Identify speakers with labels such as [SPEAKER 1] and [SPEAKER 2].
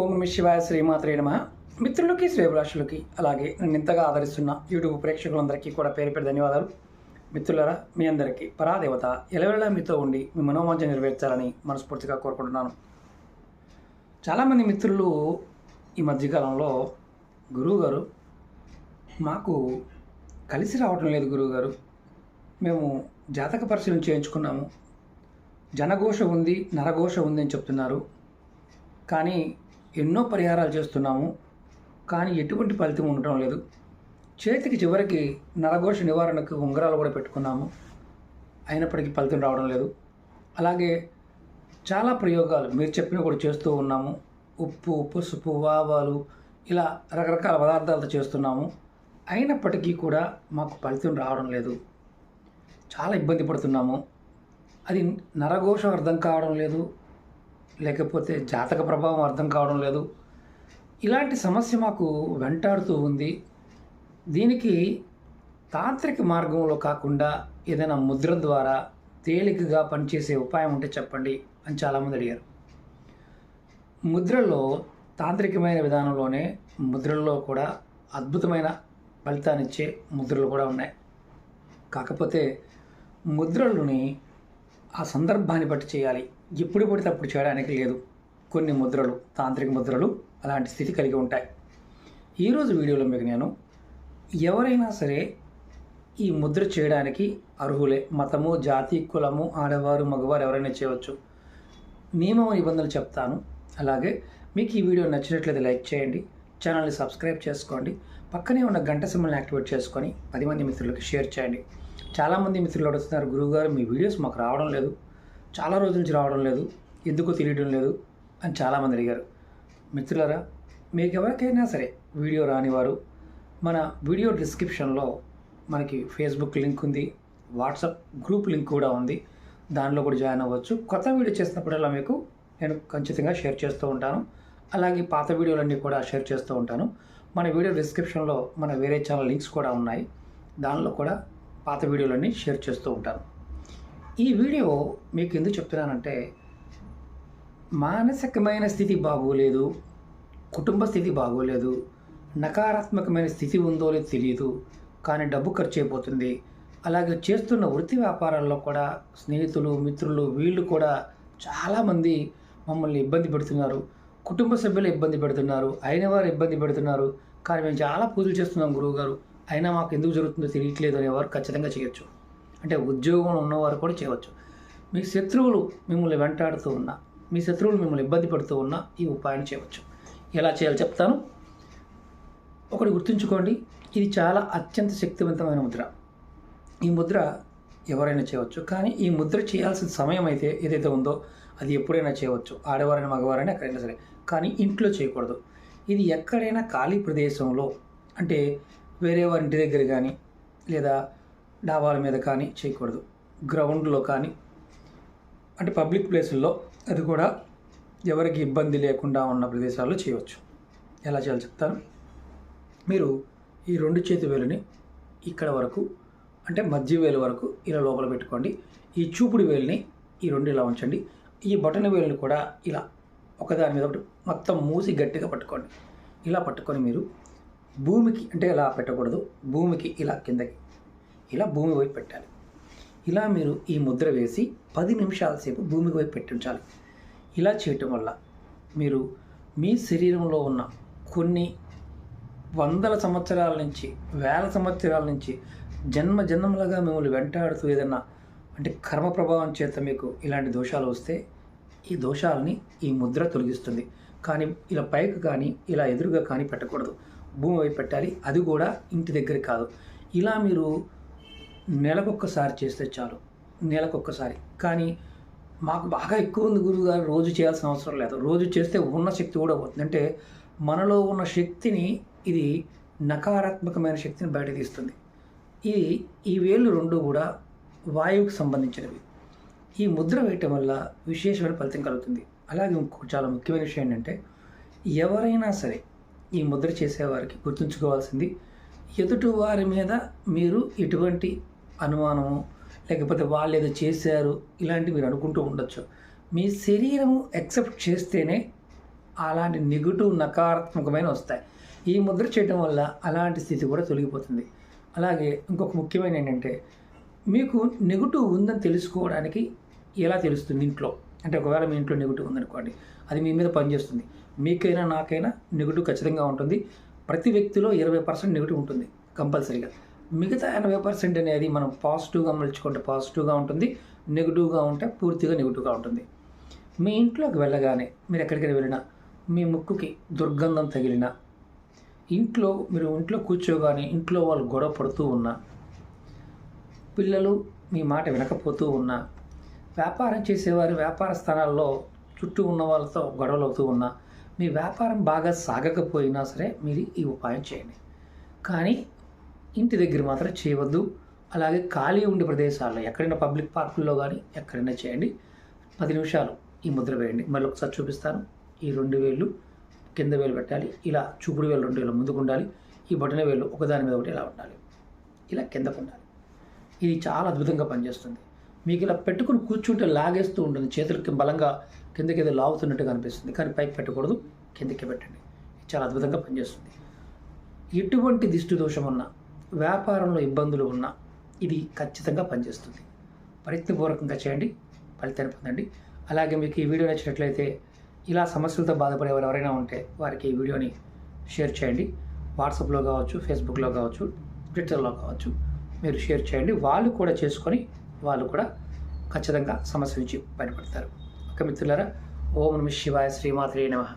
[SPEAKER 1] ఓం నమ శివాయ శ్రీమాత్రే నమ. మిత్రులకి శ్రేభిలాషులకి అలాగే నన్ను ఇంతగా ఆదరిస్తున్న యూట్యూబ్ ప్రేక్షకులందరికీ కూడా పేరు పేరు ధన్యవాదాలు. మిత్రులరా మీ అందరికీ పరాదేవత ఎలవెలా మీతో ఉండి మీ మనోవాంఛ నెరవేర్చాలని మనస్ఫూర్తిగా కోరుకుంటున్నాను. చాలామంది మిత్రులు ఈ మధ్యకాలంలో గురువుగారు మాకు కలిసి రావటం లేదు గురువుగారు. మేము జాతక పరిశీలన చేయించుకున్నాము. జనఘోష ఉంది నరఘోష ఉంది అని చెప్తున్నారు. కానీ ఎన్నో పరిహారాలు చేస్తున్నాము కానీ ఎటువంటి ఫలితం ఉండటం లేదు. చేతికి చివరికి నరఘోష నివారణకు ఉంగరాలు కూడా పెట్టుకున్నాము. అయినప్పటికీ ఫలితం రావడం లేదు. అలాగే చాలా ప్రయోగాలు మీరు చెప్పిన కూడా చేస్తూ ఉన్నాము. ఉప్పు పసుపు ఆవాలు ఇలా రకరకాల పదార్థాలతో చేస్తున్నాము. అయినప్పటికీ కూడా మాకు ఫలితం రావడం లేదు. చాలా ఇబ్బంది పడుతున్నాము. అది నరఘోషం అర్థం కావడం లేదు. లేకపోతే జాతక ప్రభావం అర్థం కావడం లేదు. ఇలాంటి సమస్య మాకు వెంటాడుతూ ఉంది. దీనికి తాంత్రిక మార్గంలో కాకుండా ఏదైనా ముద్ర ద్వారా తేలికగా పనిచేసే ఉపాయం ఉంటే చెప్పండి అని చాలామంది అడిగారు. ముద్రలో తాంత్రికమైన విధానంలోనే ముద్రల్లో కూడా అద్భుతమైన ఫలితాన్నిచ్చే ముద్రలు కూడా ఉన్నాయి. కాకపోతే ముద్రలని ఆ సందర్భాన్ని బట్టి చేయాలి. ఎప్పుడు పడితే అప్పుడు చేయడానికి లేదు. కొన్ని ముద్రలు తాంత్రిక ముద్రలు అలాంటి స్థితి కలిగి ఉంటాయి. ఈరోజు వీడియోలో మీకు నేను ఎవరైనా సరే ఈ ముద్ర చేయడానికి అర్హులే. మతము జాతి కులము ఆడవారు మగవారు ఎవరైనా చేయవచ్చు. నియమం నిబంధనలు చెప్తాను. అలాగే మీకు ఈ వీడియో నచ్చినట్లయితే లైక్ చేయండి. ఛానల్ని సబ్స్క్రైబ్ చేసుకోండి. పక్కనే ఉన్న గంట సింబల్ని యాక్టివేట్ చేసుకొని పది మంది మిత్రులకు షేర్ చేయండి. చాలామంది మిత్రులు అడుగుతున్నారు గురువుగారు మీ వీడియోస్ మాకు రావడం లేదు. చాలా రోజుల నుంచి రావడం లేదు. ఎందుకో తెలియడం లేదు అని చాలామంది అడిగారు. మిత్రులరా మీకు ఎవరికైనా సరే వీడియో రానివారు మన వీడియో డిస్క్రిప్షన్లో మనకి ఫేస్బుక్ లింక్ ఉంది వాట్సాప్ గ్రూప్ లింక్ కూడా ఉంది. దానిలో కూడా జాయిన్ అవ్వచ్చు. కొత్త వీడియో చేసినప్పుడల్లా మీకు నేను ఖచ్చితంగా షేర్ చేస్తూ ఉంటాను. అలాగే పాత వీడియోలన్నీ కూడా షేర్ చేస్తూ ఉంటాను. మన వీడియో డిస్క్రిప్షన్లో మన వేరే ఛానల్ లింక్స్ కూడా ఉన్నాయి. దానిలో కూడా పాత వీడియోలన్నీ షేర్ చేస్తూ ఉంటాను. ఈ వీడియో మీకు ఎందుకు చెప్తున్నానంటే మానసికమైన స్థితి బాగోలేదు కుటుంబ స్థితి బాగోలేదు నకారాత్మకమైన స్థితి ఉందో లేదో తెలియదు కానీ డబ్బు ఖర్చు అయిపోతుంది. అలాగే చేస్తున్న వృత్తి వ్యాపారాల్లో కూడా స్నేహితులు మిత్రులు వీళ్ళు కూడా చాలామంది మమ్మల్ని ఇబ్బంది పెడుతున్నారు. కుటుంబ సభ్యులు ఇబ్బంది పెడుతున్నారు అయిన వారు ఇబ్బంది పెడుతున్నారు. కానీ మేము చాలా పూజలు చేస్తున్నాం గురువుగారు. అయినా మాకు ఎందుకు జరుగుతుందో తెలియట్లేదు అనేవారు ఖచ్చితంగా చేయొచ్చు. అంటే ఉద్యోగం ఉన్నవారు కూడా చేయవచ్చు. మీ శత్రువులు మిమ్మల్ని వెంటాడుతూ ఉన్నా మీ శత్రువులు మిమ్మల్ని ఇబ్బంది పడుతూ ఉన్నా ఈ ఉపాయం చేయవచ్చు. ఎలా చేయాలో చెప్తాను. ఒకటి గుర్తుంచుకోండి ఇది చాలా అత్యంత శక్తివంతమైన ముద్ర. ఈ ముద్ర ఎవరైనా చేయవచ్చు. కానీ ఈ ముద్ర చేయాల్సిన సమయం అయితే ఏదైతే ఉందో అది ఎప్పుడైనా చేయవచ్చు. ఆడవారైనా మగవారైనా ఎక్కడైనా సరే. కానీ ఇంట్లో చేయకూడదు. ఇది ఎక్కడైనా ఖాళీ ప్రదేశంలో అంటే వేరే వారి ఇంటి దగ్గర కానీ లేదా డాబాల మీద కానీ చేయకూడదు. గ్రౌండ్లో కానీ. అంటే పబ్లిక్ ప్లేసుల్లో అది కూడా ఎవరికి ఇబ్బంది లేకుండా ఉన్న ప్రదేశాల్లో చేయవచ్చు. ఎలా చేయాలో చెప్తాను. మీరు ఈ రెండు చేతి వేలుని ఇక్కడ వరకు అంటే మధ్య వేలు వరకు ఇలా లోపల పెట్టుకోండి. ఈ చూపుడు వేలుని ఈ రెండు ఇలా ఉంచండి. ఈ బటన్ వేలుని కూడా ఇలా ఒకదాని మీద ఒకటి మొత్తం మూసి గట్టిగా పట్టుకోండి. ఇలా పట్టుకొని మీరు భూమికి అంటే ఇలా పెట్టకూడదు భూమికి ఇలా కిందకి ఇలా భూమి వైపు పెట్టాలి. ఇలా మీరు ఈ ముద్ర వేసి పది నిమిషాల సేపు భూమికి వైపు పెట్టించాలి. ఇలా చేయటం వల్ల మీరు మీ శరీరంలో ఉన్న కొన్ని వందల సంవత్సరాల నుంచి వేల సంవత్సరాల నుంచి జన్మ జన్మలుగా మిమ్మల్ని వెంటాడుతూ ఏదన్నా అంటే కర్మ ప్రభావం చేత మీకు ఇలాంటి దోషాలు వస్తే ఈ దోషాలని ఈ ముద్ర తొలగిస్తుంది. కానీ ఇలా పైకి కానీ ఇలా ఎదురుగా కానీ పెట్టకూడదు. భూమి వైపు పెట్టాలి. అది కూడా ఇంటి దగ్గర కాదు. ఇలా మీరు నెలకొక్కసారి చేస్తే చాలు. నెలకొక్కసారి. కానీ మాకు బాగా ఎక్కువ ఉంది గురువుగారు రోజు చేయాల్సిన అవసరం లేదు. రోజు చేస్తే ఉన్న శక్తి కూడా పోతుంది. అంటే మనలో ఉన్న శక్తిని ఇది నకారాత్మకమైన శక్తిని బయట తీస్తుంది. ఇది ఈ వేళ్ళు రెండు కూడా వాయువుకి సంబంధించినవి. ఈ ముద్ర వేయటం వల్ల విశేషమైన ఫలితం కలుగుతుంది. అలాగే ఇంకొక చాలా ముఖ్యమైన విషయం ఏంటంటే ఎవరైనా సరే ఈ ముద్ర చేసేవారికి గుర్తుంచుకోవాల్సింది ఎదుటి వారి మీద మీరు ఎటువంటి అనుమానము లేకపోతే వాళ్ళు ఏదో చేశారు ఇలాంటివి మీరు అనుకుంటూ ఉండొచ్చు. మీ శరీరము యాక్సెప్ట్ చేస్తేనే అలాంటి నెగిటివ్ నకారాత్మకమైన వస్తాయి. ఈ ముద్ర చేయడం వల్ల అలాంటి స్థితి కూడా తొలగిపోతుంది. అలాగే ఇంకొక ముఖ్యమైన ఏంటంటే మీకు నెగిటివ్ ఉందని తెలుసుకోవడానికి ఎలా తెలుస్తుంది ఇంట్లో? అంటే ఒకవేళ మీ ఇంట్లో నెగిటివ్ ఉందనుకోండి అది మీ మీద పనిచేస్తుంది. మీకైనా నాకైనా నెగిటివ్ ఖచ్చితంగా ఉంటుంది. ప్రతి వ్యక్తిలో ఇరవై పర్సెంట్ నెగిటివ్ ఉంటుంది కంపల్సరీగా. మిగతా ఎనభై పర్సెంట్ అనేది మనం పాజిటివ్గా మలుచుకుంటే పాజిటివ్గా ఉంటుంది నెగిటివ్గా ఉంటే పూర్తిగా నెగిటివ్గా ఉంటుంది. మీ ఇంట్లోకి వెళ్ళగానే మీరు ఎక్కడికైనా వెళ్ళినా మీ ముక్కుకి దుర్గంధం తగిలినా ఇంట్లో మీరు ఇంట్లో కూర్చోగానే ఇంట్లో వాళ్ళు గొడవ పడుతూ ఉన్నా పిల్లలు మీ మాట వినకపోతూ ఉన్నా వ్యాపారం చేసేవారు వ్యాపార స్థానాల్లో చుట్టూ ఉన్న వాళ్ళతో గొడవలు అవుతూ ఉన్నా మీ వ్యాపారం బాగా సాగకపోయినా సరే మీరు ఈ ఉపాయం చేయండి. కానీ ఇంటి దగ్గర మాత్రం చేయవద్దు. అలాగే ఖాళీ ఉండే ప్రదేశాల్లో ఎక్కడైనా పబ్లిక్ పార్కుల్లో కానీ ఎక్కడైనా చేయండి. పది నిమిషాలు ఈ ముద్ర వేయండి. మళ్ళీ ఒకసారి చూపిస్తాను. ఈ రెండు వేళ్ళు కింద వేలు పెట్టాలి. ఇలా చూపుడు వేలు రెండు వేలు ముందుకు ఉండాలి. ఈ బొటన వేలు ఒకదాని మీద ఒకటి ఇలా ఉండాలి. ఇలా కిందకు ఉండాలి. ఇది చాలా అద్భుతంగా పనిచేస్తుంది. మీకు ఇలా పెట్టుకుని కూర్చుంటే లాగేస్తూ ఉంటుంది. చేతులకి బలంగా కిందకి ఏదో లాగుతున్నట్టుగా అనిపిస్తుంది. కానీ పైకి పెట్టకూడదు. కిందకి పెట్టండి. చాలా అద్భుతంగా పనిచేస్తుంది. ఎటువంటి దిష్టి దోషం ఉన్నా వ్యాపారంలో ఇబ్బందులు ఉన్నా ఇది ఖచ్చితంగా పనిచేస్తుంది. ప్రయత్నపూర్వకంగా చేయండి ఫలితాన్ని పొందండి. అలాగే మీకు ఈ వీడియో నచ్చినట్లయితే ఇలా సమస్యలతో బాధపడే వారు ఎవరైనా ఉంటే వారికి ఈ వీడియోని షేర్ చేయండి. వాట్సాప్లో కావచ్చు ఫేస్బుక్లో కావచ్చు ట్విట్టర్లో కావచ్చు మీరు షేర్ చేయండి. వాళ్ళు కూడా చేసుకొని వాళ్ళు కూడా ఖచ్చితంగా సమస్య నుంచి బయటపడతారు. ఒక మిత్రులారా ఓం నమ శివాయ శ్రీమాత్రే నమః.